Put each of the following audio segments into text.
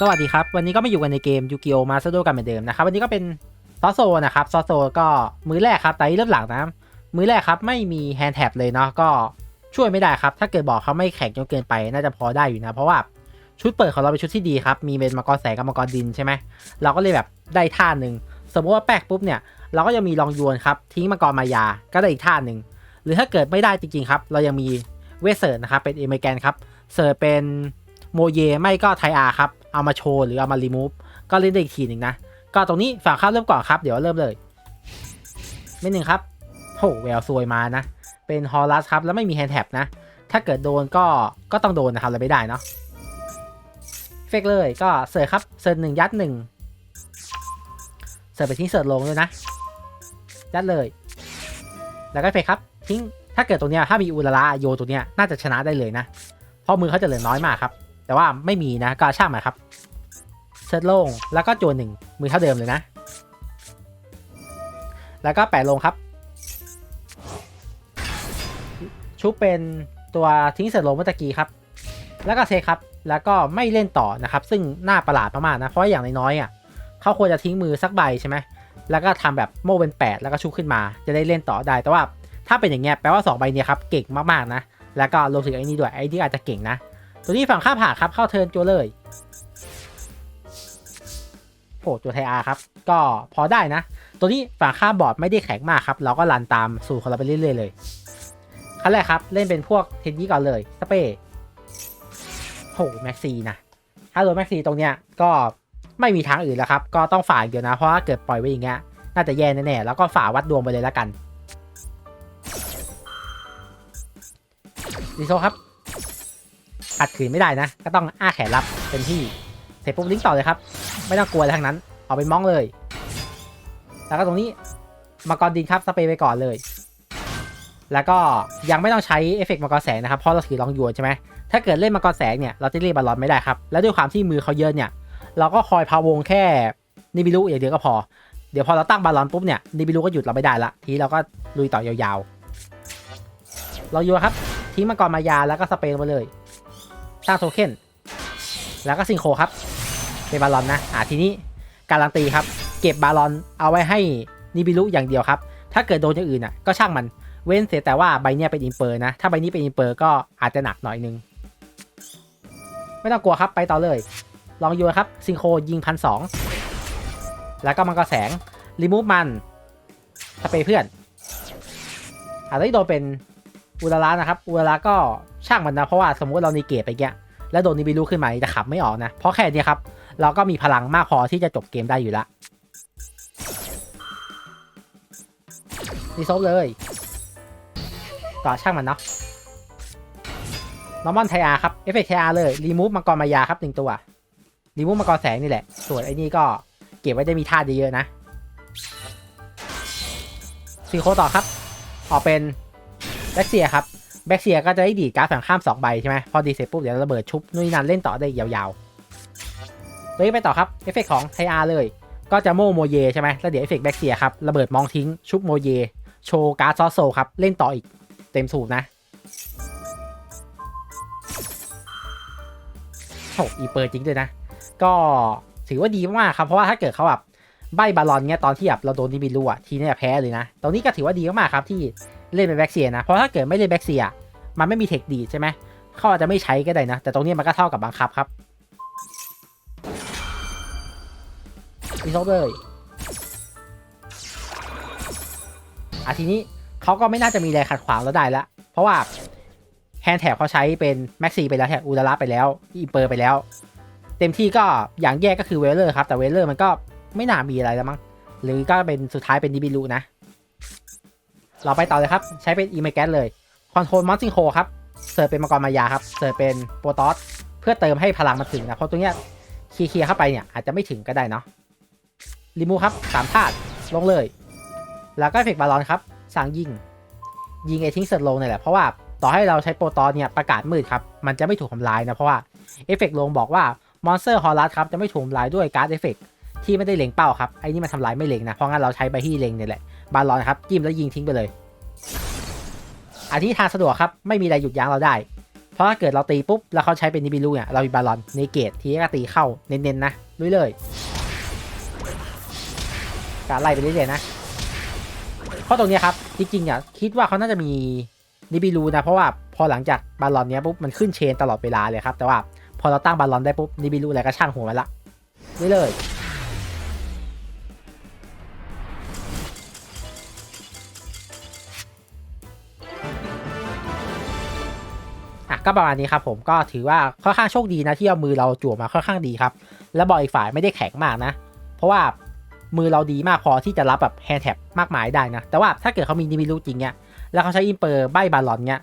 สวัสดีครับ วันนี้ก็มาอยู่กันในเกมยูกิโอมาสโดกันเหมือนเดิมนะครับ วันนี้ก็เป็นซอโซนะครับซอโซก็มือแรกครับแต่เริ่มหลังนะมือแรกครับไม่มีแฮนด์แท็บเลยเนาะก็ช่วยไม่ได้ครับ ถ้าเกิดบอกเขาไม่แข็งจนเกินไปน่าจะพอได้อยู่นะ เพราะว่าชุดเปิดของเราเป็นชุดที่ดีครับ มีเป็นมังกรแสงกับมังกรดินใช่ไหมเราก็เลยแบบได้ท่าหนึ่งสมมติว่าแปกปุ๊บเนี่ยเราก็จะมีลองยวนครับทิ้งมังกรมายาก็ได้อีกท่าหนึ่งหรือถ้าเกิดไม่ได้จริงๆครับ เรายังมีเวสเซิร์นะครับเป็นเอเมแกนครับเซิร์เป็นโมเยไม่ก็ไทอาครับ เอามาโชว์หรือเอามารีมูฟก็เล่นได้อีกทีหนึ่งนะ ก็ตรงนี้ฝั่งข้ามเริ่มก่อนครับ เดี๋ยวเริ่มเลยไม่หนึ่งครับโหแววซวยมานะ เป็นฮอลลัสครับ แล้วไม่มีแฮนด์แท็บนะ ถ้าเกิดโดนก็ก็ต้องโดนนะครับเลยไม่ได้เนาะเฟกเลยก็เสิร์ฟครับ เสิร์ฟหนึ่งยัดหนึ่งเสิร์ฟไปทิ้งเสิร์ฟลงด้วยนะ ยัดเลย แล้วก็เฟกครับ ทิ้งถ้าเกิดตรงเนี้ยถ้ามีอุลาระโยตัวเนี้ยน่าจะชนะได้เลยนะ เพราะมือเขาจะเหลือน้อยมากครับ แต่ว่าไม่มีนะก็ช่างมาครับเซตโล่งแล้วก็จวนหนึ่งมือเท่าเดิมเลยนะ แล้วก็แปะลงครับ ชุบเป็นตัวทิ้งเสร็จลงเมื่อตะกี้ครับ แล้วก็เซครับ แล้วก็ไม่เล่นต่อนะครับ ซึ่งน่าประหลาดมากๆนะ เพราะอย่างน้อยๆอะเขาควรจะทิ้งมือสักใบใช่ไหมแล้วก็ทำแบบโม่เป็น 8 แล้วก็ชุบขึ้นมา จะได้เล่นต่อได้ แต่ว่าถ้าเป็นอย่างเงี้ยแปลว่า 2 ใบเนี้ยครับ เก่งมากๆนะ แล้วก็รวมถึงไอ้นี่ด้วย ไอ้ที่อาจจะเก่งนะ ตัวนี้ฝั่งข้าผ่าครับเข้าเทิร์นจัวเลยโอ้ตัวไทอาครับ ก็พอได้นะ ตัวนี้ฝั่งข้าบอร์ดไม่ได้แข็งมากครับ เราก็รันตามสูตรของเราไปเรื่อยๆเลยขั้นแรกครับ เล่นเป็นพวกเทนนี้ก่อนเลยสเปย์โหแม็กซีนะ ถ้าโดนแม็กซีตรงเนี้ยก็ไม่มีทางอื่นแล้วครับ ก็ต้องฝ่าเดียวนะ เพราะว่าเกิดปล่อยไว้อย่างเงี้ย น่าจะแย่แน่ๆ แล้วก็ฝ่าวัดดวงไปเลยแล้วกันดีโซครับ ขัดขืนไม่ได้นะ ก็ต้องอ้าแขนรับเต็มที่เสร็จปุ๊บลิงก์ต่อเลยครับ ไม่ต้องกลัวอะไรทั้งนั้น เอาเป็นมองเลย แล้วก็ตรงนี้มังกรดินครับสเปรย์ไปก่อนเลย แล้วก็ยังไม่ต้องใช้เอฟเฟกต์มังกรแสงนะครับเพราะเราถือลองยวนใช่ไหมถ้าเกิดเล่นมังกรแสงเนี่ยเราจะเรียกบอลลอนไม่ได้ครับแล้วด้วยความที่มือเขาเยอะเนี่ยเราก็คอยพาวงแค่นิบิลุอย่างเดียวก็พอเดี๋ยวพอเราตั้งบอลลอนปุ๊บเนี่ยนิบิลุก็หยุดเราไม่ได้ละทีเราก็ลุยต่อยาวๆ เราโยนครับทิ้งมังกรมายาแล้วก็สเปรย์ไปเลย สร้างโทเค็นแล้วก็ซิงโครครับ เป็นบาลอนนะอ่าทีนี้การันตีครับ เก็บบาลอนเอาไว้ให้นิบิลุอย่างเดียวครับ ถ้าเกิดโดนอย่างอื่นอะก็ช่างมันเว้นเสียแต่ว่าใบเนี้ยเป็นอินเปอร์นะ ถ้าใบนี้เป็นอินเปอร์ก็อาจจะหนักหน่อยนึง ไม่ต้องกลัวครับไปต่อเลย ลองโยนครับซิงโครยิงพันสองแล้วก็มันก็แสงรีมูฟมันสเปรย์เพื่อนอาจจะโดนเป็นอุลาระนะครับ อุลาระก็ ช่างมันนะ เพราะว่าสมมติเรานีเกตไปเงี้ยแล้วโดนนิบิลูขึ้นมาจะขับไม่ออกนะ เพราะแค่นี้ครับ เราก็มีพลังมากพอที่จะจบเกมได้อยู่ละรีโซฟเลยก็ช่างมันเนาะนอร์มอนไทอาครับ เอฟเฟกต์ไทอาเลย รีมูฟมังกรมายาครับหนึ่งตัว รีมูฟมังกรแสงนี่แหละ ส่วนไอ้นี่ก็เก็บไว้ได้มีท่าเยอะๆนะซีโคต่อครับ ออกเป็นแบ็กเซียครับ แบ็กเซียก็จะได้ดีการ์ดฝั่งข้าม2ใบใช่ไหมพอดีเสร็จปุ๊บเดี๋ยวระเบิดชุบนู่นนั่นเล่นต่อได้ยาวๆตัวนี้ไปต่อครับเอฟเฟกของไทอาร์เลย ก็จะโมโมเยใช่ไหมแล้วเดี๋ยวเอฟเฟกแบ็กเซียครับระเบิดมองทิ้งชุบโมเยโชว์การ์ดซอสโซครับเล่นต่ออีกเต็มสูบนะโอ้อีเปิดจริงด้วยนะ ก็ถือว่าดีมากครับ เพราะว่าถ้าเกิดเขาแบบใบบาลอนเงี้ยตอนที่แบบเราโดนนิบิลูอะทีนี้แพ้เลยนะตรงนี้ก็ถือว่าดีมากครับที่ เล่นเป็นแบ็กเซียนะ เพราะถ้าเกิดไม่เล่นแบ็กเซียมันไม่มีเทคดีใช่ไหมเขาอาจจะไม่ใช้ก็ได้นะ แต่ตรงนี้มันก็เท่ากับบังคับครับรีโซเลยอะทีนี้เขาก็ไม่น่าจะมีแรงขัดขวางเราได้ละ เพราะว่าแฮนด์แท็บเขาใช้เป็นแม็กซีไปแล้วแท็บอูดาระไปแล้วอีเปอร์ไปแล้ว เต็มที่ก็อย่างแย่ก็คือเวลเลอร์ครับ แต่เวลเลอร์มันก็ไม่น่ามีอะไรแล้วมั้งหรือก็เป็นสุดท้ายเป็นดิบิลูนะ เราไปต่อเลยครับ ใช้เป็นอีเมแกนเลยคอนโทรลมอนซิงโคครับเสิร์ฟเป็นมังกรมายาครับเสิร์ฟเป็นโปรตอสเพื่อเติมให้พลังมาถึงนะเพราะตัวเนี้ยเคลียร์เข้าไปเนี่ยอาจจะไม่ถึงก็ได้เนาะรีมูครับสามธาตุลงเลย แล้วก็เอฟเฟกต์บาลอนครับสั่งยิง ยิงไอทิ้งเสิร์ฟลงเนี่ยแหละเพราะว่าต่อให้เราใช้โปรตอสเนี่ยประกาศมืดครับ มันจะไม่ถูกทำลายนะ เพราะว่าเอฟเฟกต์ลงบอกว่ามอนสเตอร์ฮอลลัสครับ จะไม่ถูกทำลายด้วยการ์ดเอฟเฟกต์ที่ไม่ได้เล็งเป้าครับ ไอ้นี่มันทำลายไม่เล็งนะ เพราะงั้นเราใช้ใบที่เล็งเนี่ยแหละ บาลอนครับจิ้มแล้วยิงทิ้งไปเลย อันที่ทางสะดวกครับไม่มีอะไรหยุดยั้งเราได้ เพราะถ้าเกิดเราตีปุ๊บแล้วเขาใช้เป็นนิบิลูเนี่ยเรามีบาลอนเนเกตทีก็ตีเข้าเน้นๆนะลุยเลยการไล่ไปเรื่อยๆนะเพราะตรงนี้ครับจริงๆอะคิดว่าเขาน่าจะมีนิบิลูนะเพราะว่าพอหลังจากบาลอนเนี้ยปุ๊บมันขึ้นเชนตลอดเวลาเลยครับแต่ว่าพอเราตั้งบาลอนได้ปุ๊บนิบิลูอะไรก็ช่างหัวมันละลุยเลย ก็ประมาณนี้ครับผมก็ถือว่าค่อนข้างโชคดีนะที่เอามือเราจั่วมาค่อนข้างดีครับ แล้วบอลอีกฝ่ายไม่ได้แข็งมากนะ เพราะว่ามือเราดีมากพอที่จะรับแบบแฮนด์แท็บมากมายได้นะ แต่ว่าถ้าเกิดเขามีนิมิรูจริงเนี่ยแล้วเขาใช้อินเปอร์ใบบาลอนเนี่ย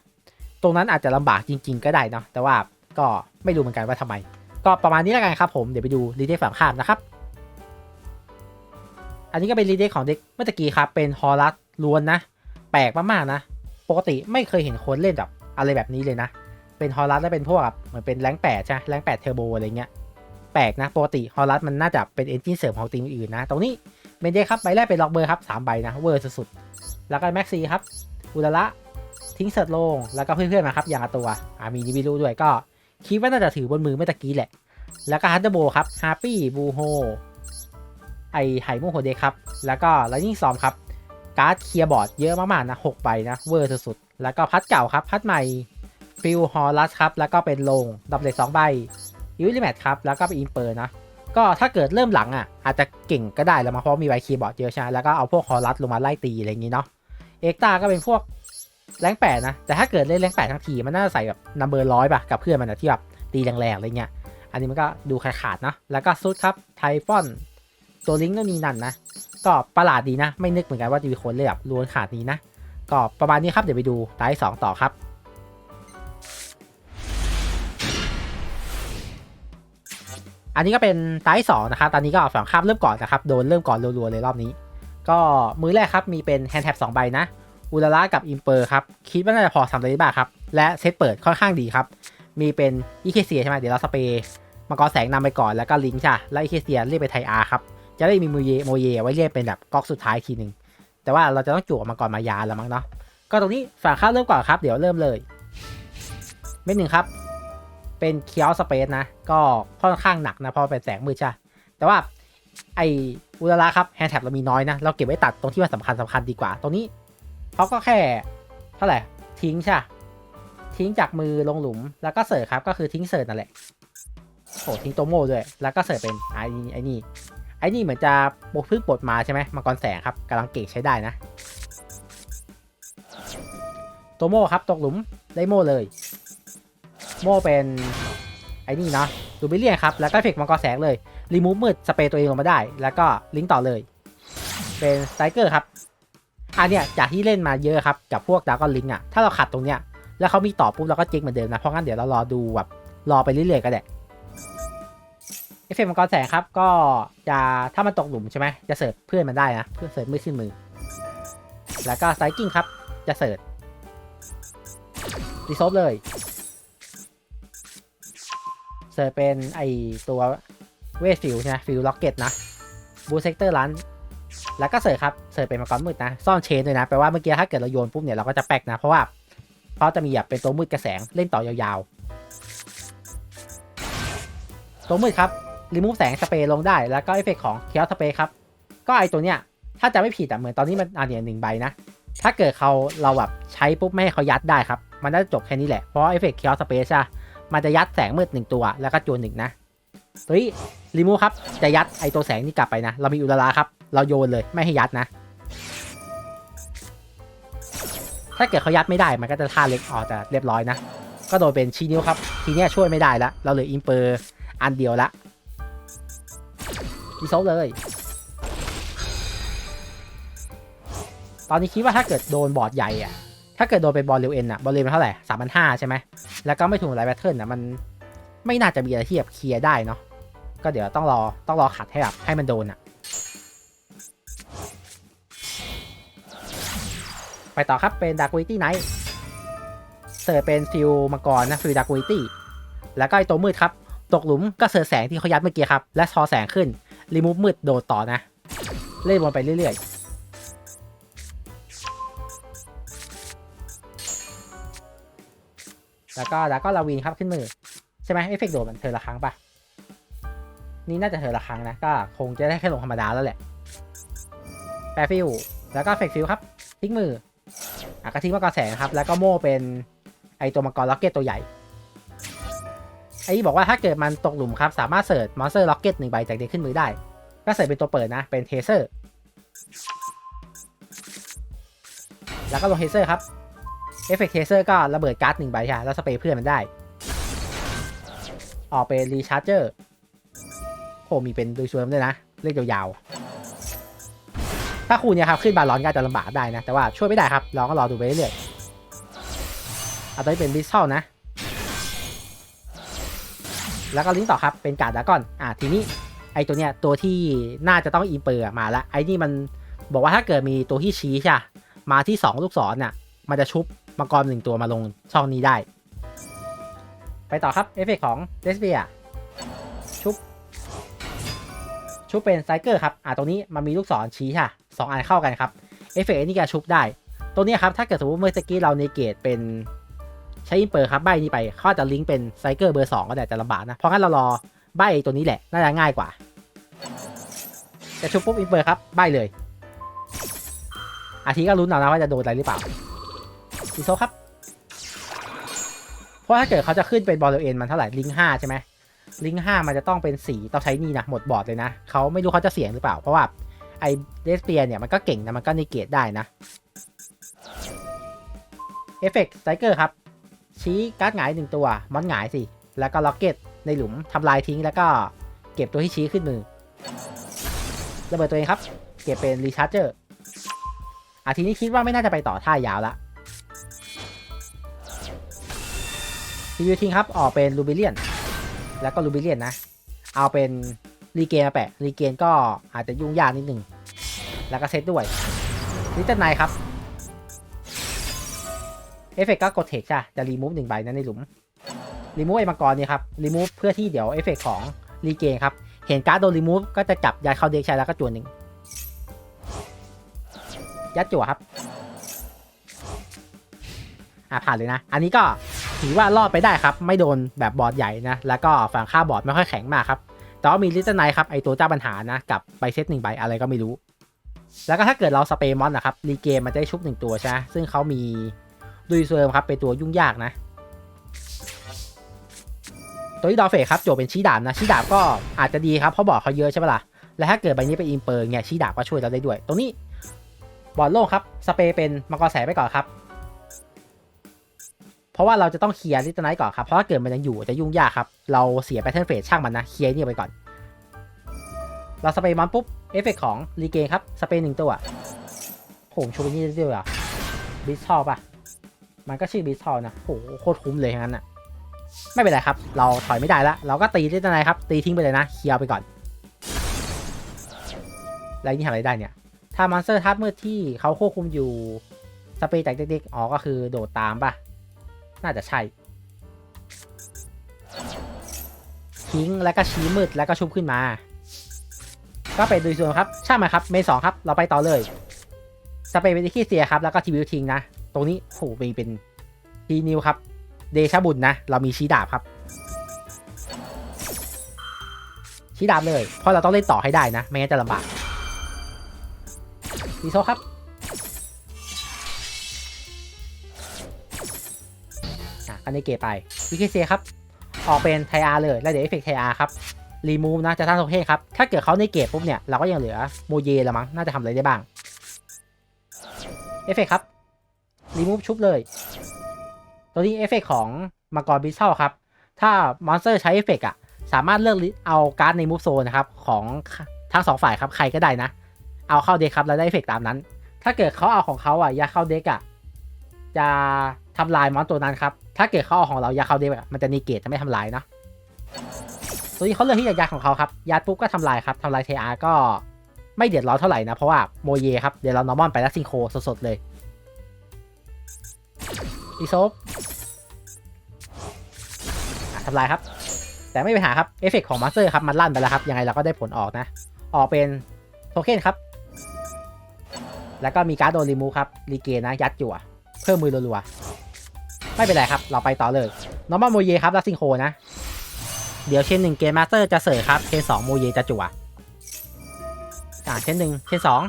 ตรงนั้นอาจจะลำบากจริง ๆ ก็ได้เนาะแต่ว่าก็ไม่รู้เหมือนกันว่าทำไม ก็ประมาณนี้แล้วกันครับผมเดี๋ยวไปดูรีเด็กฝั่งข้ามนะครับอันนี้ก็เป็นรีเด็กของเด็กเมื่อตะกี้ครับเป็นฮอรัสล้วนนะ แปลกมากๆนะ ปกติไม่เคยเห็นคนเล่นแบบอะไรแบบนี้เลยนะ เป็นฮอรัสแล้วเป็นพวกแบบเหมือนเป็นแรงแปดใช่ไหมแรงแปดเทอร์โบอะไรเงี้ยแปลกนะปกติฮอรัสมันน่าจะเป็นเอนจินเสริมของทีมอื่นนะ ตรงนี้เมนเดครับใบแรกเป็นล็อกเบอร์ครับสามใบนะเวอร์สุดๆแล้วก็แม็กซีครับอุลาระทิ้งเสิร์ตลงแล้วก็เพื่อนๆมาครับอย่างตัวอามีนิบิลูด้วยก็คิดว่าน่าจะถือบนมือเมื่อตะกี้แหละ แล้วก็ฮันเดอร์โบครับฮาร์ปี้บูโฮไอไฮมูโฮเดครับ แล้วก็ไลนิ่งซอมครับการ์ดเคลียร์บอร์ดเยอะมากๆนะหกใบนะเวอร์สุดๆแล้วก็พัดเก่าครับพัดใหม่ ฟิลฮอลัสครับ แล้วก็เป็นลงดับเบิลสองใบยูริแมทครับ แล้วก็เป็นอินเปอร์นะ ก็ถ้าเกิดเริ่มหลังอะ อาจจะเก่งก็ได้แล้วมาเพราะมีใบคีย์บอร์ดเยอะใช่ไหมแล้วก็เอาพวกฮอลัสลงมาไล่ตีอะไรอย่างงี้เนาะเอ็กตาก็เป็นพวกแรงแปดนะ แต่ถ้าเกิดเล่นแรงแปดทั้งทีมันน่าจะใส่แบบนัมเบอร์ร้อยป่ะกับเพื่อนมันนะที่แบบตีแรงๆอะไรเงี้ย อันนี้มันก็ดูขาดๆเนาะแล้วก็ซุดครับไทฟอนตัวลิงก์ก็มีนั่นนะ ก็ประหลาดดีนะ ไม่นึกเหมือนกันว่าจะมีคนเล่นแบบล้วนขาดนี้นะ ก็ประมาณนี้ครับ เดี๋ยวไปดูไตสองต่อครับ อันนี้ก็เป็นไตสองนะครับ ตอนนี้ก็ฝั่งข้ามเริ่มก่อนนะครับ โดนเริ่มก่อนรัวๆเลยรอบนี้ ก็มือแรกครับ มีเป็นแฮนด์แท็บสองใบนะ อุลาระกับอิมเปอร์ครับ คิดว่าน่าจะพอทำได้บ้างครับ และเซตเปิดค่อนข้างดีครับ มีเป็นอีเคเซียใช่ไหมเดี๋ยวเราสเปรย์มังกรแสงนำไปก่อน แล้วก็ลิงก์ใช่แล้วอีเคเซียเรียกไปไทอาร์ครับ จะได้มีโมเยโมเยไว้เรียกเป็นแบบก๊อกสุดท้ายทีหนึ่งแต่ว่าเราจะต้องจั่วมังกรมายาแล้วมั้งเนาะ ก็ตรงนี้ฝั่งข้ามเริ่มก่อนครับ เดี๋ยวเริ่มเลย เม็ดหนึ่งครับ เป็นเคียวสเปซนะ ก็ค่อนข้างหนักนะเพราะเป็นแสงมืดใช่แต่ว่าไออุลาระครับแฮนด์แท็บเรามีน้อยนะ เราเก็บไว้ตัดตรงที่มันสำคัญสำคัญดีกว่า ตรงนี้เขาก็แค่เท่าไหร่ทิ้งใช่ทิ้งจากมือลงหลุมแล้วก็เสิร์ฟครับก็คือทิ้งเสิร์ฟนั่นแหละโอ้ทิ้งโตโม่ด้วย แล้วก็เสิร์ฟเป็นไอ้นี่ไอ้นี่ไอ้นี่เหมือนจะบกพึ่งปลดมาใช่ไหมมังกรแสงครับกำลังเก่งใช้ได้นะโตโม่ครับตกหลุมได้โม่เลย โม่เป็นไอ้นี่เนาะดูบิเลียนครับ แล้วก็เฟกมังกรแสงเลย รีมูฟมืดสเปรย์ตัวเองลงมาได้ แล้วก็ลิงก์ต่อเลย เป็นสไตรเกอร์ครับอันเนี้ยจากที่เล่นมาเยอะครับกับพวกดาวกอนลิงก์อะถ้าเราขัดตรงเนี้ยแล้วเขามีต่อปุ๊บเราก็เจ๊งเหมือนเดิมนะเพราะงั้นเดี๋ยวเรารอดูแบบรอไปเรื่อยๆก็ได้เอฟเฟกต์มังกรแสงครับก็จะถ้ามันตกหลุมใช่ไหมจะเสิร์ฟเพื่อนมันได้นะเพื่อเสิร์ฟมือขึ้นมือ แล้วก็ไซกิ้งครับจะเสิร์ฟรีโซฟเลย เสิร์เป็นไอตัวเวทฟิลใช่ไหมฟิลล็อกเก็ตนะบูเซกเตอร์ลันแล้วก็เสิร์ครับเสิร์เป็นมังกรมืดนะ ซ่อนเชนด้วยนะแปลว่าเมื่อกี้ถ้าเกิดเราโยนปุ๊บเนี่ยเราก็จะแปกนะ เพราะว่าเขาจะมีแบบเป็นตัวมืดกระแสงเล่นต่อยาวๆ ตัวมืดครับรีมูฟแสงสเปรย์ลงได้ แล้วก็เอฟเฟกของเคียวสเปรย์ครับ ก็ไอตัวเนี้ยถ้าจะไม่ผิดอะเหมือนตอนนี้มันอ่านเนี่ยหนึ่งใบนะ ถ้าเกิดเขาเราแบบใช้ปุ๊บไม่ให้เขายัดได้ครับ มันน่าจะจบแค่นี้แหละ เพราะเอฟเฟกต์เคียวสเปซอะ มันจะยัดแสงมืดหนึ่งตัว แล้วก็จวนหนึ่งนะตัวนี้รีมูครับ จะยัดไอตัวแสงนี่กลับไปนะ เรามีอุลาราครับ เราโยนเลยไม่ให้ยัดนะ ถ้าเกิดเขายัดไม่ได้ มันก็จะท่าเล็กออกแต่เรียบร้อยนะ ก็โดนเป็นชีนิ้วครับ ทีเนี้ยช่วยไม่ได้ละ เราเหลืออิมเปอร์อันเดียวละอีโซฟเลย ตอนนี้คิดว่าถ้าเกิดโดนบอร์ดใหญ่อะ ถ้าเกิดโดนเป็นบอลเร็วเอ็นอะบอลเร็วมันเท่าไหร่สามพันห้าใช่ไหมแล้วก็ไม่ถูกหลายแบทเทิลอะมันไม่น่าจะมีอะไรที่แบบเคลียร์ได้เนาะก็เดี๋ยวต้องรอต้องรอขัดให้แบบให้มันโดนอะไปต่อครับเป็นดาร์กวิตี้ไนท์เสิร์ฟเป็นฟิลมังกรนะฟิลดาร์กวิตี้แล้วก็ไอตัวมืดครับ ตกหลุมก็เสิร์ฟแสงที่เขายัดเมื่อกี้ครับ และทอแสงขึ้นรีมูฟมืดโดดต่อนะ เล่นวนไปเรื่อยๆ แล้วก็แล้วก็ลาวินครับขึ้นมือ ใช่ไหมเอฟเฟกต์โดดมันเธอละครั้งปะนี่น่าจะเธอละครั้งนะ ก็คงจะได้แค่ลงธรรมดาแล้วแหละแปรฟิลแล้วก็เฟกฟิลครับทิ้งมืออะก็ทิ้งมังกรแสงครับ แล้วก็โม่เป็นไอตัวมังกรล็อกเก็ตตัวใหญ่ไอ้บอกว่าถ้าเกิดมันตกหลุมครับ สามารถเสิร์ชมอนสเตอร์ล็อกเก็ตหนึ่งใบจากเด็กขึ้นมือได้ ก็เสิร์ชเป็นตัวเปิดนะ เป็นเทเซอร์ แล้วก็ลงเทเซอร์ครับ เอฟเฟกต์เทเซอร์ก็ระเบิดการ์ดหนึ่งใบค่ะแล้วสเปรย์เพื่อนมันได้ ออกเป็นรีชาร์เจอร์โอ้มีเป็นดูชวยด้วยนะ เลขยาวๆ ถ้าคูเนี่ยครับ ขึ้นบาลอนก็จะลำบากได้นะ แต่ว่าช่วยไม่ได้ครับเราก็รอดูไปเรื่อยๆเอาตัวนี้เป็นบิสเทลนะ แล้วก็ลิงก์ต่อครับ เป็นการ์ดดากอน อะทีนี้ไอตัวเนี้ยตัวที่น่าจะต้องอินเปอร์มาละไอนี่มันบอกว่าถ้าเกิดมีตัวที่ชี้ใช่มาที่ 2 ลูกศรน่ะมันจะชุบ มังกรหนึ่งตัวมาลงช่องนี้ได้ ไปต่อครับ เอฟเฟกของเดสเบียชุบ ชุบเป็นไซเกอร์ครับ อ่าตรงนี้มันมีลูกศรชี้ค่ะสองอันเข้ากันครับ เอฟเฟกต์นี้ก็ชุบได้ตัวนี้ครับ ถ้าเกิดสมมติเมื่อกี้เราในเกตเป็นใช้อินเปอร์ครับ ใบนี้ไปเขาจะลิงก์เป็นไซเกอร์เบอร์สองก็ได้จะลำบากนะ เพราะงั้นเรารอใบตัวนี้แหละ น่าจะง่ายกว่า จะชุบปุ๊บอินเปอร์ครับ ใบเลยอาทีก็ลุ้นเอานะว่าจะโดนอะไรหรือเปล่า ดีโซครับ เพราะถ้าเกิดเขาจะขึ้นเป็นบอลเอ็นมันเท่าไหร่ลิงห้าใช่ไหมลิงห้ามันจะต้องเป็นสีต้องใช้นี่นะหมดบอร์ดเลยนะเขาไม่รู้เขาจะเสี่ยงหรือเปล่า เพราะว่าไอเดสเปียเนี่ยมันก็เก่งนะมันก็นิเกตได้นะเอฟเฟกต์ไซเกอร์ครับ ชี้การ์ดหงายหนึ่งตัวมอนหงายสิ แล้วก็ล็อกเก็ตในหลุมทำลายทิ้งแล้วก็เก็บตัวที่ชี้ขึ้นมือระเบิดตัวเองครับ เก็บเป็นรีชาร์เจอร์อาทีนี้คิดว่าไม่น่าจะไปต่อท่ายาวละ รีวิวทิ้งครับออกเป็นลูบิเลียนแล้วก็ลูบิเลียนนะ เอาเป็นรีเกนมาแปะรีเกนก็อาจจะยุ่งยากนิดนึงแล้วก็เซตด้วยลิตเติ้ลไนครับเอฟเฟกก็กดเทคจ้ะจะรีมูฟหนึ่งใบนั้นในหลุมรีมูฟไอ้มังกรนี่ครับรีมูฟเพื่อที่เดี๋ยวเอฟเฟกของรีเกนครับ เห็นการ์ดโดนรีมูฟก็จะจับยัดเข้าเด็กใช้แล้วก็จวนหนึ่งยัดจั่วครับ อ่าผ่านเลยนะ อันนี้ก็ ถือว่ารอดไปได้ครับ ไม่โดนแบบบอร์ดใหญ่นะ แล้วก็ฝั่งค่าบอร์ดไม่ค่อยแข็งมากครับ แต่ว่ามีลิตเติ้ลไนครับ ไอตัวเจ้าปัญหานะ กับใบเซตหนึ่งใบอะไรก็ไม่รู้ แล้วก็ถ้าเกิดเราสเปรย์มอนนะครับ รีเกมมันจะได้ชุบหนึ่งตัวใช่ไหมซึ่งเขามีดุยเซิร์มครับเป็นตัวยุ่งยากนะ ตัวที่ดอเฟครับโจเป็นชี้ดาบนะชี้ดาบก็อาจจะดีครับเพราะบอร์ดเขาเยอะใช่ปะล่ะ และถ้าเกิดใบนี้เป็นอิมเปอร์เนี่ยชี้ดาบก็ช่วยเราได้ด้วย ตรงนี้บอร์ดโล่งครับสเปรย์เป็นมังกรแสไปก่อนครับ เพราะว่าเราจะต้องเคลียร์ลิตเติ้ลไนท์ก่อนครับ เพราะถ้าเกิดมันยังอยู่จะยุ่งยากครับ เราเสียแพทเทิร์นเฟสช่างมันนะ เคลียร์นี่ไปก่อน เราสเปรย์มันปุ๊บ เอฟเฟกของรีเกนครับ สเปรย์หนึ่งตัวผมชูไปนี่เรื่อยๆอะบิสทอลป่ะ มันก็ชื่อบิสทอลนะโหโคตรคุ้มเลยงั้นอะไม่เป็นไรครับ เราถอยไม่ได้ละเราก็ตีลิตเติ้ลไนท์ครับ ตีทิ้งไปเลยนะ เคลียร์ไปก่อน แล้วนี่ทำอะไรได้เนี่ย ถ้ามอนสเตอร์ทับเมื่อที่เขาควบคุมอยู่ สเปรย์จากเด็กๆ อ๋อ ก็คือโดดตามป่ะ น่าจะใช่ทิ้งแล้วก็ชี้มืดแล้วก็ชุบขึ้นมา ก็เป็นโดยส่วนครับใช่างมันครับเมย์สองครับ เราไปต่อเลยสเปรย์เป็นที่เสียครับ แล้วก็ทีวิวทิ้งนะ ตรงนี้โหมีเป็นทีนิวครับ เดชบุญนะ เรามีชี้ดาบครับ ชี้ดาบเลย เพราะเราต้องเล่นต่อให้ได้นะ ไม่งั้นจะลำบากดีโซครับ อันนี้เกไปวิเคเซครับ ออกเป็นไทอาร์เลย แล้วเดี๋ยวเอฟเฟกต์ไทอาร์ครับ รีมูฟนะ จะท่านโทเทครับ ถ้าเกิดเขาในเกตปุ๊บเนี่ย เราก็ยังเหลือโมเยละมั้ง น่าจะทำอะไรได้บ้าง เอฟเฟกต์ครับ รีมูฟชุบเลย ตัวนี้เอฟเฟกต์ของมังกรบิสเซลครับ ถ้ามอนสเตอร์ใช้เอฟเฟกต์อะสามารถเลือกเอาการ์ดในมูฟโซนนะครับของทั้งสองฝ่ายครับ ใครก็ได้นะ เอาเข้าเด็กครับแล้วได้เอฟเฟกตามนั้น ถ้าเกิดเขาเอาของเขาอะยาเข้าเด็กอะจะ ทำลายมอนตัวนั้นครับ ถ้าเกิดเขาเอาของเรายาเขาเด็กอะมันจะนีเกตจะไม่ทำลายนะ ตัวนี้เขาเลือกที่จะยัดของเขาครับยัดปุ๊บก็ทำลายครับทำลายเทอาก็ไม่เดือดร้อนเท่าไหร่นะ เพราะว่าโมเยครับ เดี๋ยวเรานอร์มอนไปแล้วซิงโคสดๆเลยอีโซฟอะทำลายครับ แต่ไม่มีปัญหาครับ เอฟเฟกของมาสเตอร์ครับ มันลั่นไปแล้วครับ ยังไงเราก็ได้ผลออกนะ ออกเป็นโทเค็นครับ แล้วก็มีการ์ดโดนรีมูฟครับรีเกนนะยัดจั่วเพิ่มมือรัวๆ ไม่เป็นไรครับ เราไปต่อเลยนอร์ม l โมเยครับลักซิงโคนะ เดี๋ยวเชนหนึ่งเกมมาสเตอร์จะเสิร์ฟครับเชนสองโมเยจะจั่วอ่าเชนหนึ่งเชนสอง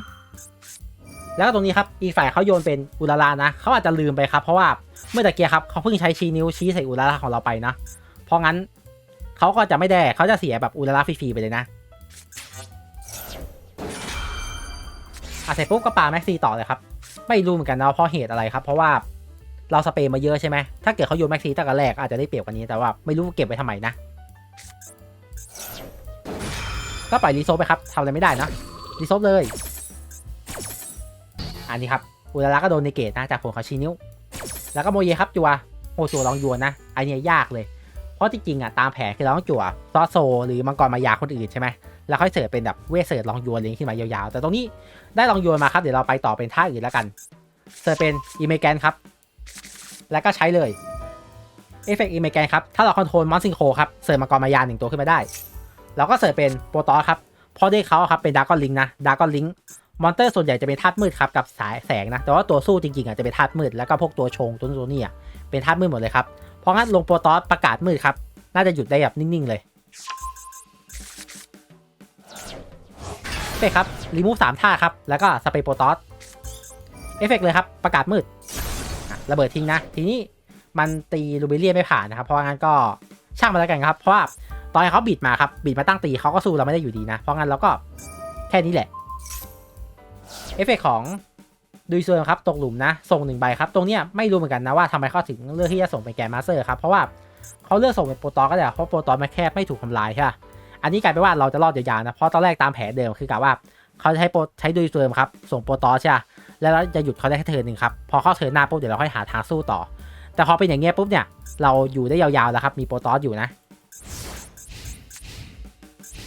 แล้วก็ตรงนี้ครับอีกฝ่ายเขาโยนเป็นอุลาลานะเขาอาจจะลืมไปครับเพราะว่าเมื่อตะเกียครับเขาเพิ่งใช้ชี้นิ้วชี้ใส่อุลาลาของเราไปนะ เพราะงั้นเขาก็จะไม่ได้เขาจะเสียแบบอุลาลาฟรีๆไปเลยนะอะเสร็จปุ๊บก็ปาแม็กซีต่อเลยครับ ไม่รู้เหมือนกันนะเพราะเหตุอะไรครับ เพราะว่า เราสเปรย์มาเยอะใช่ไหมถ้าเกิดเขาโยนแม็กซีตั้งแต่แรกอาจจะได้เปรียบกว่านี้แต่ว่าไม่รู้เก็บไว้ทำไมนะ ก็ปล่อยรีโซไปครับทำอะไรไม่ได้นะรีโซเลย อันนี้ครับอุลาระก็โดนในเกตนะจากผลเขาชี้นิ้ว แล้วก็โมเยครับจัวโอจัวลองยวนนะอันนี้ยากเลย เพราะจริงๆอะตามแผนคือเราต้องจั่วซอสโซ หรือมังกรมายาคนอื่นใช่ไหมแล้วค่อยเสิร์ฟเป็นแบบเวทเสิร์ฟลองยวนลิงขึ้นมายาวๆ แต่ตรงนี้ได้ลองยวนมาครับเดี๋ยวเราไปต่อเป็นท่าอื่นแล้วกัน เสิร์ฟเป็นอีเมแกนครับ แล้วก็ใช้เลยเอฟเฟกต์อีเมแกนครับ ถ้าเราคอนโทรลมอนซิงโคครับ เสิร์ฟมังกรมายาหนึ่งตัวขึ้นมาได้ เราก็เสิร์ฟเป็นโปรตอสครับเพราะได้เขาครับเป็นดาร์กอนลิงนะดาร์กอนลิงมอนเตอร์ส่วนใหญ่จะเป็นธาตุมืดครับกับสายแสงนะ แต่ว่าตัวสู้จริงๆอะจะเป็นธาตุมืด แล้วก็พวกตัวชงตัวนี้อะเป็นธาตุมืดหมดเลยครับ เพราะงั้นลงโปรตอสประกาศมืดครับ น่าจะหยุดได้แบบนิ่งๆเลยเอฟเฟกครับรีมูฟสามท่าครับ แล้วก็สเปรย์โปรตอสเอฟเฟกต์เลยครับ ประกาศมืด ระเบิดทิ้งนะ ทีนี้มันตีลูเบเลียไม่ผ่านนะครับ เพราะงั้นก็ช่างมาแล้วกันครับ เพราะว่าตอนเขาบิดมาครับบิดมาตั้งตีเขาก็สู้เราไม่ได้อยู่ดีนะ เพราะงั้นเราก็แค่นี้แหละ เอฟเฟกต์ของดูส่วนครับตกหลุมนะ ส่งหนึ่งใบครับ ตรงเนี้ยไม่รู้เหมือนกันนะว่าทำไมเขาถึงเลือกที่จะส่งเป็นแกนมาสเตอร์ครับเพราะว่าเขาเลือกส่งเป็นโปรตอสก็ได้เพราะโปรตอสมันแคบไม่ถูกทำลายใช่ปะอันนี้กลายเป็นว่าเราจะรอดยาวๆนะเพราะตอนแรกตามแผนเดิมคือกะว่าเขาจะใช้โปรใช้ดูส่วนครับส่งโปรตอสใช่ปะ แล้วเราจะหยุดเขาได้แค่เทิร์นหนึ่งครับ พอเข้าเทิร์นหน้าปุ๊บเดี๋ยวเราค่อยหาทางสู้ต่อ แต่พอเป็นอย่างเงี้ยปุ๊บเนี่ยเราอยู่ได้ยาวๆแล้วครับ มีโปรตอสอยู่นะ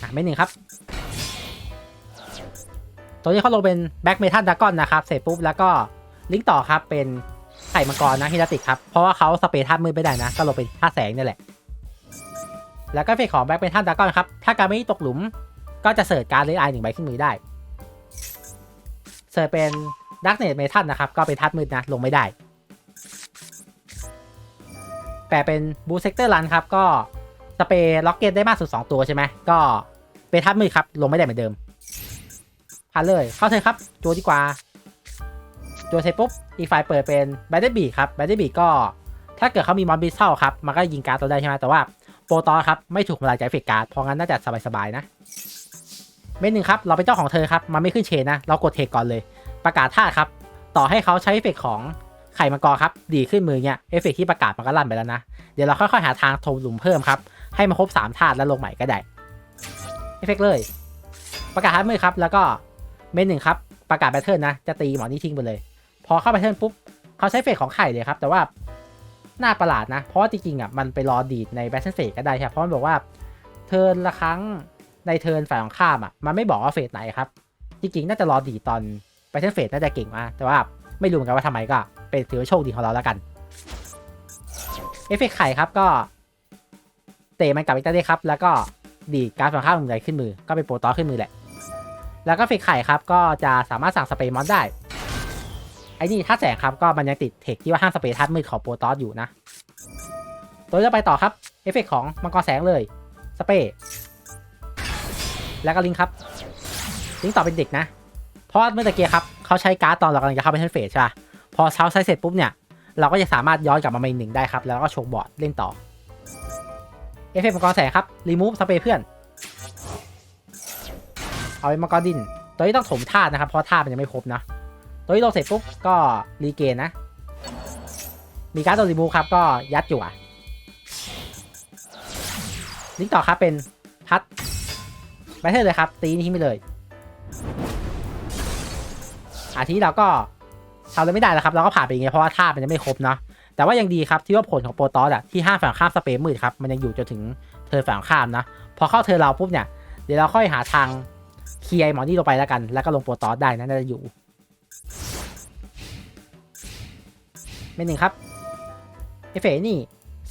อะไม่หนึ่งครับ ตัวนี้เขาลงเป็นแบ็กเมทัลดากอนนะครับ เสร็จปุ๊บแล้วก็ลิงก์ต่อครับเป็นไข่มังกรนะฮิราติกครับ เพราะว่าเขาสเปรย์ธาตุมืดไม่ได้นะ ก็ลงเป็นธาตุแสงนี่แหละ แล้วก็เฟกของแบ็กเมทัลดากอนครับ ถ้าการไม่ตกหลุม ก็จะเสิร์ชการเลนไอหนึ่งใบขึ้นมือได้ เสิร์ชเป็น ดักเนตเมทัลนะครับ ก็เป็นธาตุมืดนะลงไม่ได้แปลเป็นบูเซกเตอร์รันครับ ก็สเปรย์ล็อกเก็ตได้มากสุด 2 ตัวใช่ไหมก็เป็นธาตุมืดครับ ลงไม่ได้เหมือนเดิมผ่านเลยเข้าเถอครับจัวดีกว่าจัวเสร็จปุ๊บอีกฝ่ายเปิดเป็นแบตเตอร์บีครับแบตเตอร์บีก็ถ้าเกิดเขามีมอนบิสเซลครับ มันก็ยิงการ์ดตัวได้ใช่ไหมแต่ว่าโปรตอสครับ ไม่ถูกทำลายจากเฟกการ์ดเพราะงั้นน่าจะสบายๆนะ เม็ดหนึ่งครับ เราเป็นเจ้าของเธอครับ มันไม่ขึ้นเชนนะ เรากดเทคก่อนเลย ประกาศท่าครับ ต่อให้เขาใช้เอฟเฟกต์ของไข่มังกรครับ ดีขึ้นมือเนี่ยเอฟเฟกต์ที่ประกาศมันก็ลั่นไปแล้วนะ เดี๋ยวเราค่อยๆหาทางโถมหลุมเพิ่มครับ ให้มันครบ3ธาตุแล้วลงใหม่ก็ได้เอฟเฟกต์เลย ประกาศท่ามือครับ แล้วก็เมนหนึ่งครับ ประกาศแบทเทิลนะ จะตีหมอนี่ทิ้งไปเลย พอเข้าแบทเทิลปุ๊บเขาใช้เฟสของไข่เลยครับ แต่ว่าน่าประหลาดนะ เพราะว่าจริงๆอะมันไปรอดีดในแบทเทิลเฟสก็ได้ครับเพราะมันบอกว่าเทิร์นละครั้งในเทิร์นฝ่ายของข้ามอะมันไม่บอกว่าเฟสไหนครับ จริงๆ น่าจะรอดีตอน แบทเทิลเฟสน่าจะเก่งมาก แต่ว่าไม่รู้เหมือนกันว่าทำไมก็ เป็นถือว่าโชคดีของเราแล้วกัน เอฟเฟกต์ไข่ครับก็ เตะมันกลับอีกได้ครับ แล้วก็ดีดการดฝั่งข้ามลงใจขึ้นมือ ก็เป็นโปรตอขึ้นมือแหละ แล้วก็เฟกไข่ครับก็จะสามารถสั่งสเปรย์มอนได้ไอ้นี่ถ้าแสงครับก็มันยังติดเทคที่ว่าห้ามสเปรย์ทัดมืดของโปรตอสอยู่นะ ตัวจะไปต่อครับ เอฟเฟกของมังกรแสงเลย สเปรย์แล้วก็ลิงครับ ลิงต่อเป็นเด็กนะ เพราะว่าเมื่อตะเกียครับเขาใช้การ์ดตอนเรากำลังจะเข้าไปเทนเฟสใช่ปะพอเช้าใช้เสร็จปุ๊บเนี่ยเราก็จะสามารถย้อนกลับมาเมนหนึ่งได้ครับ แล้วก็ชงบอร์ดเล่นต่อเอฟเฟกต์มังกรแสงครับรีมูฟสเปรย์เพื่อน เอาไว้มังกรดินตัวนี้ต้องถมธาตุนะครับ เพราะธาตุมันยังไม่ครบนะ ตัวนี้ลงเสร็จปุ๊บก็รีเกนนะ มีการ์ดตัวรีมูฟครับก็ยัดอยู่อะลิงต่อครับเป็นพัดแบทเทิลเลยครับตีนี่ทิ้งไปเลย อาทีนี้เราก็ทำอะไรไม่ได้แล้วครับ เราก็ผ่านไปอย่างเงี้ยเพราะว่าธาตุมันยังไม่ครบเนาะแต่ว่ายังดีครับที่ว่าผลของโปรตอสอะที่ห้ามฝั่งข้ามสเปรย์มืดครับมันยังอยู่จนถึงเธอฝั่งข้ามนะพอเข้าเธอเราปุ๊บเนี่ยเดี๋ยวเราค่อยหาทางเคลียร์หมอนี่ลงไปแล้วกัน แล้วก็ลงโปรตอสได้นะน่าจะอยู่เมนหนึ่งครับเอฟเฟนี่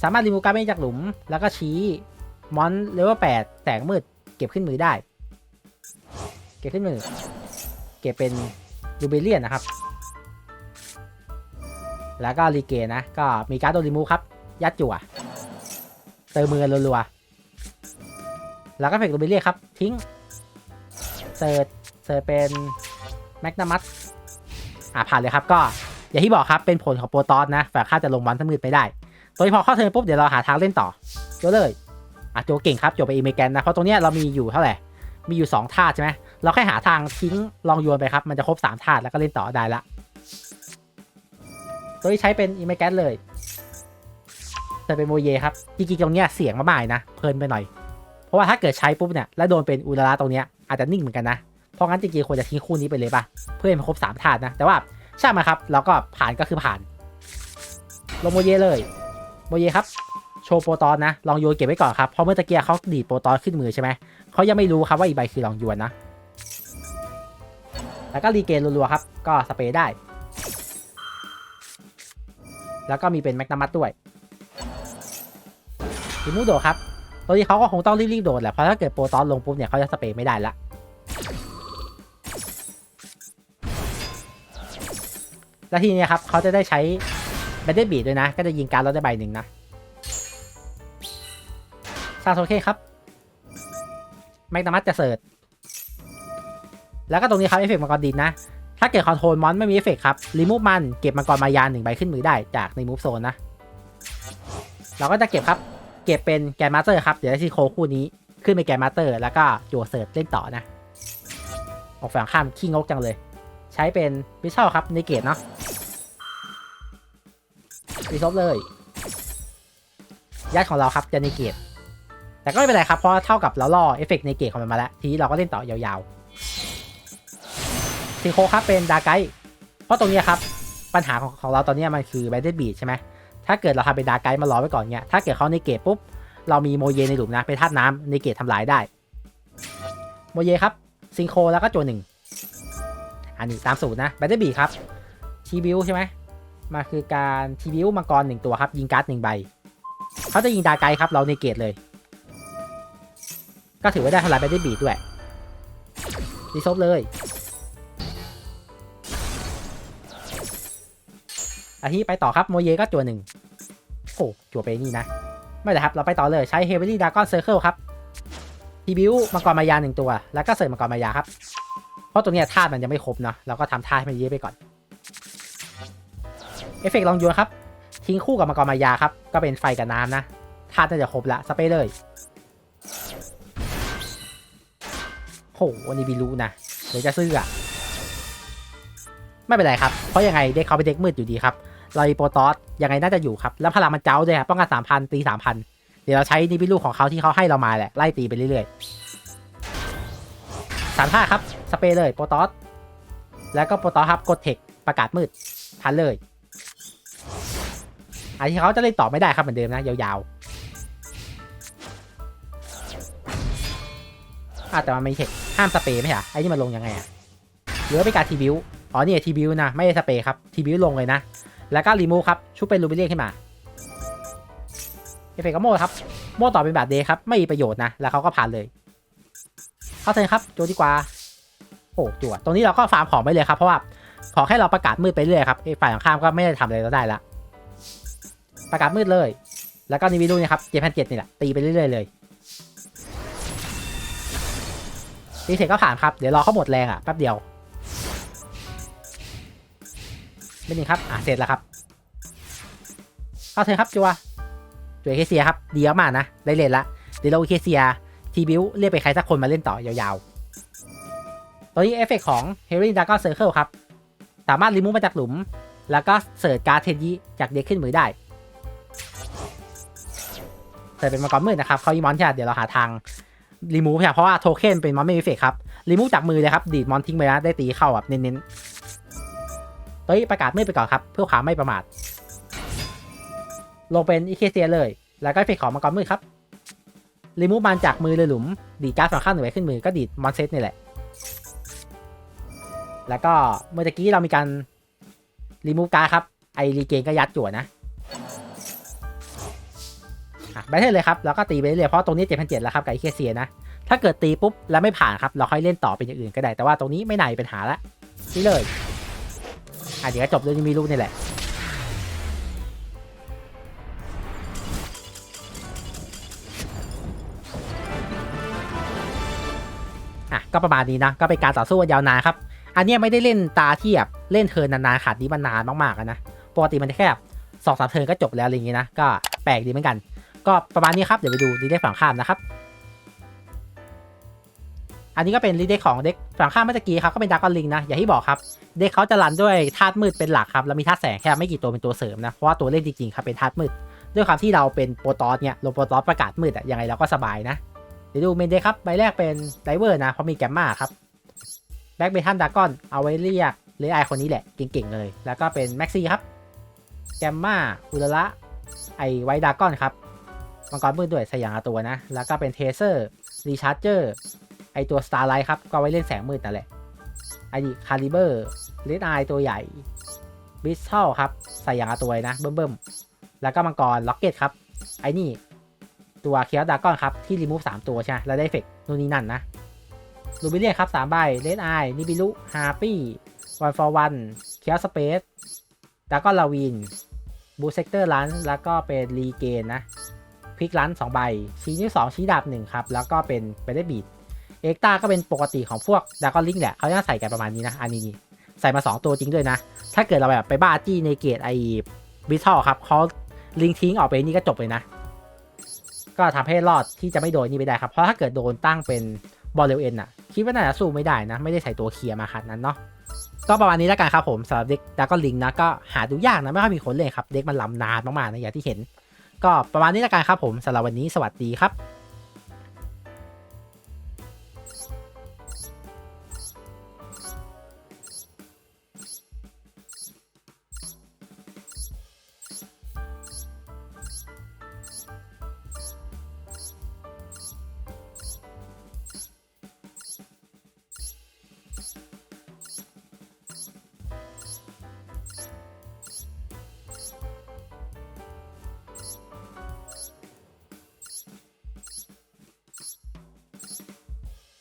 สามารถรีมูการ์ดไม่จากหลุม แล้วก็ชี้มอนเลเวลแปดแสงมืด เก็บขึ้นมือได้ เก็บขึ้นมือ เก็บเป็น รูเบเลียนนะครับ แล้วก็รีเกนนะก็มีการ์ดโดนรีมูฟครับ ยัดจั่วเติมมือรัวๆ แล้วก็เฟกโรเบเรียครับ ทิ้งเสิร์ชเสิร์ชเป็นแมกนามัสอ่าผ่านเลยครับ ก็อย่างที่บอกครับ เป็นผลของโปรตอนนะแฝ่ายข้าจะลงวันทั้งมืดไม่ได้ ตัวนี้พอเข้าเทิร์นปุ๊บ เดี๋ยวเราหาทางเล่นต่อโจเลยอะโจเก่งครับโจไปอีเมแกนนะ เพราะตรงเนี้ยเรามีอยู่เท่าไหร่ มีอยู่2ธาตุใช่ไหม เราแค่หาทางทิ้งลองโยนไปครับ มันจะครบ3ธาตุแล้วก็เล่นต่อได้ละตัวที่ใช้เป็นอีเมแกนเลยจะเป็นโมเยครับจริงๆตรงเนี้ยเสียงมากๆนะ เพลินไปหน่อย เพราะว่าถ้าเกิดใช้ปุ๊บเนี่ยแล้วโดนเป็นอุลาระตรงเนี้ยอาจจะนิ่งเหมือนกันนะ เพราะงั้นจริงๆควรจะทิ้งคู่นี้ไปเลยป่ะ เพื่อให้มันครบสามธาตุนะ แต่ว่าใช่างมครับเราก็ผ่านก็คือผ่าน ลงโมเยเลยโมเยครับโชว์โปรตอนนะ ลองโยนเก็บไว้ก่อนครับ เพราะเมื่อตะเกียเขาดีดโปรตอนขึ้นมือใช่ไหม เขายังไม่รู้ครับว่าอีกใบคือลองโยนนะ แล้วก็รีเกนรัวๆครับ ก็สเปรย์ได้ แล้วก็มีเป็นแมกนามัสด้วยทีมูโดครับ ตัวนี้เขาก็คงต้องรีบๆโดดแหละ เพราะถ้าเกิดโปรตอนลงปุ๊บเนี่ยเขาจะสเปรย์ไม่ได้ละ แล้วทีนี้ครับเขาจะได้ใช้แบนเดบีดด้วยนะ ก็จะยิงการ์ดเราได้ใบหนึ่งนะซาโซเคครับ แมกนามัสจะเสิร์ช แล้วก็ตรงนี้ครับเอฟเฟกต์มังกรดินนะ ถ้าเกิดคอนโทรลมอนไม่มีเอฟเฟกต์ครับรีมูฟมันเก็บมังกรมายาหนึ่งใบขึ้นมือได้จากในมูฟโซนนะ เราก็จะเก็บครับ เก็บเป็นแกนมาสเตอร์ครับ เดี๋ยวได้ซีโคคู่นี้ขึ้นไปแกนมาสเตอร์ แล้วก็จั่วเสิร์ชเล่นต่อนะออกฝั่งข้ามขี้งกจังเลย ใช้เป็นวิช a ลครับในเกตเนาะรีซอฟเลยญาติของเราครับจะในเกตแต่ก็ไม่เป็นไรครับเพราะเท่ากับเราล่อเอฟเฟกต์ในเกตของมันมาแล้วทีนี้เราก็เล่นต่อยาวๆ ซีโคครับเป็นดาร์ไกเพราะตรงนี้ครับ ปัญหาของของเราตอนนี้มันคือแบตเตอร์บีใช่ไหมถ้าเกิดเราทำเป็นดาร์ไกด์มารอไว้ก่อนเนี่ยถ้าเกิดเขาในเกตปุ๊บ เรามีโมเยในหลุมนะเป็นธาตุน้ำในเกตทำลายได้ โมเยครับซิงโคแล้วก็โจหนึ่งอันนี้ตามสูตรนะแบตเตอร์บีครับทีบิวใช่ไหมมาคือการทีบิวมังกรหนึ่งตัวครับยิงการ์ดหนึ่งใบเขาจะยิงดาร์ไกด์ครับเราในเกตเลย ก็ถือว่าได้ทำลายแบตเตอร์บีด้วยดีซบเลย อาทีไปต่อครับโมเยก็จัวหนึ่งโอ้จัวไปนี่นะ ไม่เลยครับ เราไปต่อเลยใช้เฮเวอรี่ดากอนเซอร์เคิลครับทีบิวมังกรมายาหนึ่งตัว แล้วก็เสริมมังกรมายาครับ เพราะตัวเนี้ยธาตุมันยังไม่ครบเนาะเราก็ทำธาตุให้มันเยอะไปก่อนเอฟเฟกต์ลองโยนครับ ทิ้งคู่กับมังกรมายาครับ ก็เป็นไฟกับน้ำนะธาตุน่าจะครบละสเปรย์เลยโหวันนี้บิรู้นะเดี๋ยวจะซื้ออะไม่เป็นไรครับ เพราะยังไงเด็กเขาเป็นเด็กมืดอยู่ดีครับ เราอีโปรตอสยังไงน่าจะอยู่ครับ แล้วพลังมันเจ้าด้วยครับป้องกันสามพันตีสามพันเดี๋ยวเราใช้นิบิลูของเขาที่เขาให้เรามาแหละไล่ตีไปเรื่อยๆสามท่าครับสเปรย์เลยโปรตอสแล้วก็โปรตอสครับกดเทคประกาศมืดพันเลยอันที่เขาจะเล่นต่อไม่ได้ครับเหมือนเดิมนะยาวๆอาแต่มันไม่เทคห้ามสเปรย์ไหมฮะไอ้นี่มันลงยังไงอะหรือว่าเป็นการทีบิวอ๋อเนี่ยทีบิวนะไม่ได้สเปรย์ครับทีบิวลงเลยนะ แล้วก็รีมูฟครับ ชุบเป็นรูบิเลียขึ้นมาเอฟเฟกต์ก็โม่ครับ โม่ต่อเป็นแบบเดย์ครับ ไม่มีประโยชน์นะ แล้วเขาก็ผ่านเลย เข้าเทินครับโจดีกว่าโอ้จั่วตรงนี้เราก็ฟาร์มของไปเลยครับ เพราะว่าขอแค่เราประกาศมืดไปเรื่อยครับไอ้ฝ่ายของข้ามก็ไม่ได้ทำอะไรเราได้ละ ประกาศมืดเลย แล้วก็นิวิลูเนี่ยครับเจ็ดพันเจ็ดนี่แหละ ตีไปเรื่อยๆเลยตีเสร็จก็ผ่านครับ เดี๋ยวรอเขาหมดแรงอะแป๊บเดียว ไม่จริงครับ อะ เสร็จแล้วครับ เข้าเถอะครับจัวจัวเคเซียครับ ดีมากนะ ได้เล่นละเดี๋ยวเราเคเซียทีบิวเรียกไปใครสักคนมาเล่นต่อยาวๆตัวนี้เอฟเฟกของ h e r i n Dragon Circle ครับ สามารถรีมูฟมาจากหลุม แล้วก็เสิร์ชการ์ดเทนยิจากเด็กขึ้นมือได้เสิร์ชเป็นมังกรมืดนะครับเขาอีมอนใช่ไหมเดี๋ยวเราหาทางรีมูฟเพราะว่าโทเค็นเป็นมอนไม่มีเฟเฟกครับรีมูฟจากมือเลยครับดีดมอนทิ้งไปนะได้ตีเข้าแบบเน้นๆ ตัวนี้ประกาศมืดไปก่อนครับ เพื่อความไม่ประมาท ลงเป็นอีเคเซียเลย แล้วก็เฟกของมังกรมืดครับรีมูฟมันจากมือเลยหลุม ดีดการ์ดฝั่งข้างหนึ่งไว้ขึ้นมือก็ดีดมอนเซตนี่แหละ แล้วก็เมื่อกี้เรามีการรีมูฟการ์ดครับ ไอรีเกนก็ยัดจั่วนะอะไปเถอะเลยครับ แล้วก็ตีไปเรื่อยเพราะตรงนี้เจ็ดพันเจ็ดแล้วครับ กับอีเคเซียนะ ถ้าเกิดตีปุ๊บแล้วไม่ผ่านครับ เราค่อยเล่นต่อเป็นอย่างอื่นก็ได้ แต่ว่าตรงนี้ไม่น่ามีปัญหาละนี่เลย อะเดี๋ยวจบด้วยมีลูกนี่แหละอะก็ประมาณนี้นะก็เป็นการต่อสู้ยาวนานครับ อันนี้ไม่ได้เล่นตาเทียบเล่นเทินนานๆขาดนี้มันนานมากๆนะปกติมันแค่สองสามเทินก็จบแล้วอะไรอย่างงี้นะก็แปลกดีเหมือนกัน ก็ประมาณนี้ครับเดี๋ยวไปดูดีได้ฝั่งข้ามนะครับ อันนี้ก็เป็นรีเด็กของเด็กฝั่งข้ามเมื่อกี้ครับก็เป็นดากอนลิงนะอย่างที่บอกครับเด็กเขาจะรันด้วยธาตุมืดเป็นหลักครับแล้วมีธาตุแสงแค่ไม่กี่ตัวเป็นตัวเสริมนะเพราะว่าตัวเล่นจริงๆครับเป็นธาตุมืด ด้วยความที่เราเป็นโปรตอสเนี่ยลงโปรตอสประกาศมืดอะยังไงเราก็สบายนะเดี๋ยวดูเมนเดย์ครับใบแรกเป็นไดเวอร์นะเพราะมีแกมมาครับแบ็กเบทันดากอนเอาไว้เรียกเลไอคนนี้แหละเก่งๆเลย แล้วก็เป็นแม็กซี่ครับแกมมาอุลระไอไวดากอนครับมังกรมืดด้วยสยางละตัวนะ แล้วก็เป็นเทเซอร์รีชาร์เจอร์ ไอตัวสตาร์ไลท์ครับ ก็ไว้เล่นแสงมืดนั่นแหละไอดีคาลิเบอร์เลดไอตัวใหญ่บิสเทลครับ ใส่ยางละตัวเลยนะ เบิ่มๆ แล้วก็มังกรล็อกเก็ตครับ ไอนี่ ตัวเคียร์ดากอนครับ ที่รีมูฟสามตัวใช่ไหมแล้วได้เฟกนู่นนี่นั่นนะลูบิเลียครับสามใบเลดไอนิบิลุฮาปี้วันฟอร์วันเคียร์สเปซดากอนลาวินบูเซกเตอร์ลันแล้วก็เป็นรีเกนนะพลิกลันสองใบ ชี้นิ้วสองชี้ดาบหนึ่งครับ แล้วก็เป็นไปได้บีด เอ็กตาก็เป็นปกติของพวกดากอนลิงแหละเขาจะใส่กันประมาณนี้นะอันนี้ใส่มา 2 ตัวจริงด้วยนะ ถ้าเกิดเราแบบไปบ้าจี้ในเกตไอบิทอลครับเขาลิงทิ้งออกไปนี่ก็จบเลยนะ ก็ทำให้รอดที่จะไม่โดนนี่ไปได้ครับ เพราะถ้าเกิดโดนตั้งเป็นบอลเลวเอ็นอะคิดว่าน่าจะสู้ไม่ได้นะ ไม่ได้ใส่ตัวเคลียร์มาขนาดนั้นเนาะก็ประมาณนี้แล้วกันครับผมสำหรับเด็กดากอนลิงนะก็หาดูยากนะไม่ค่อยมีคนเล่นครับ เด็กมันลำนานมากๆนะอย่างที่เห็น ก็ประมาณนี้แล้วกันครับผมสำหรับวันนี้สวัสดีครับ